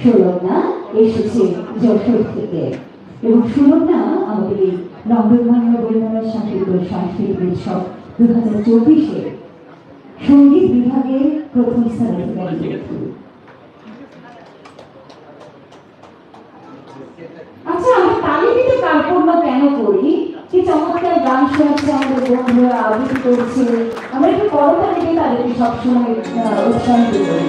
সুরন্যা এসেছে যশোর থেকে। এবং সুরন্যা আমাদের এই নন্দনমান্য বৈমানের সাহিত্য সাংস্কৃতিক উৎসব দু হাজার চব্বিশে। সংগীত বিভাগে প্রথম স্থান অধিকারী আচ্ছা আমি তালে দিতে কার্পণ্য কেন করি? কি চমৎকার গান শোনাচ্ছে আমাদের বন্ধুরা, আবৃত্তি করছে। আমরা একটু করতালিকে তাদেরকে সবসময় উৎসাহিত করি।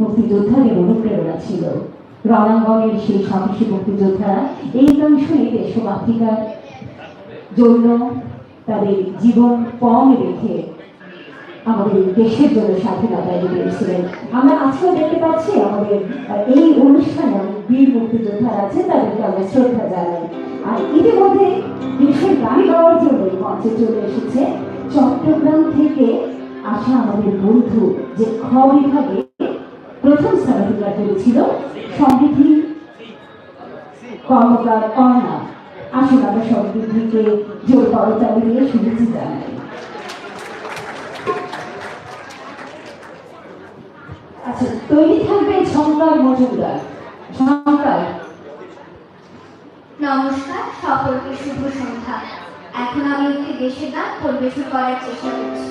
মুক্তিযোদ্ধার অনুপ্রেরণা ছিল। রণাঙ্গনের সেই সাহসী মুক্তিযোদ্ধারা এই গান দেশবাসিকার জন্য তাদের জীবন কম রেখে আমাদের দেশের জন্য স্বাধীনতা দিয়েছিলেন আমরা আজকে দেখতে পাচ্ছি আমাদের এই অনুষ্ঠানে বীর মুক্তিযোদ্ধারা আছে তাদেরকে আমরা শ্রদ্ধা জানাই। আর ইতিমধ্যে দেশের গান গাওয়ার জন্য মঞ্চে চলে এসেছে। চট্টগ্রাম থেকে আসা আমাদের বন্ধু যে খ বিভাগে প্রথম অধিকার করেছিল সমৃদ্ধি কর্মকার কর্ণা আসুন আমরা সমৃদ্ধিকে জোর করতালি দিয়ে শুভেচ্ছা জানাই। আচ্ছা তৈরি থাকবে ঝঙ্কার মজুমদার। ঝঙ্কার নমস্কার, সকলকে শুভ সন্ধ্যা। এখন আমি একটি দেশের গান পরিবেশন করার চেষ্টা করছি।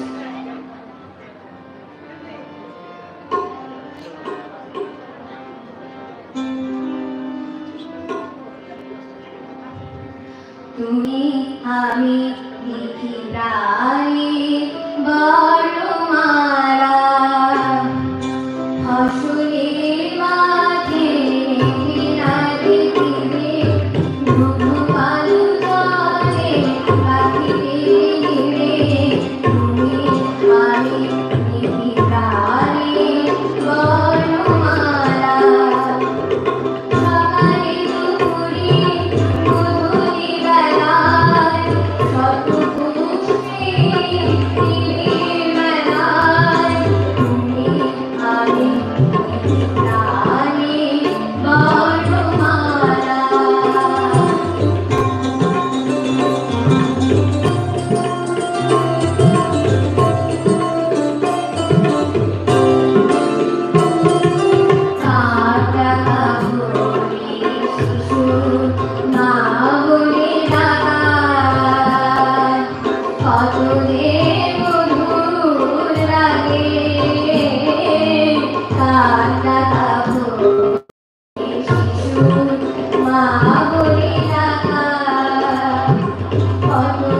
তুমি আমি দেখি 한번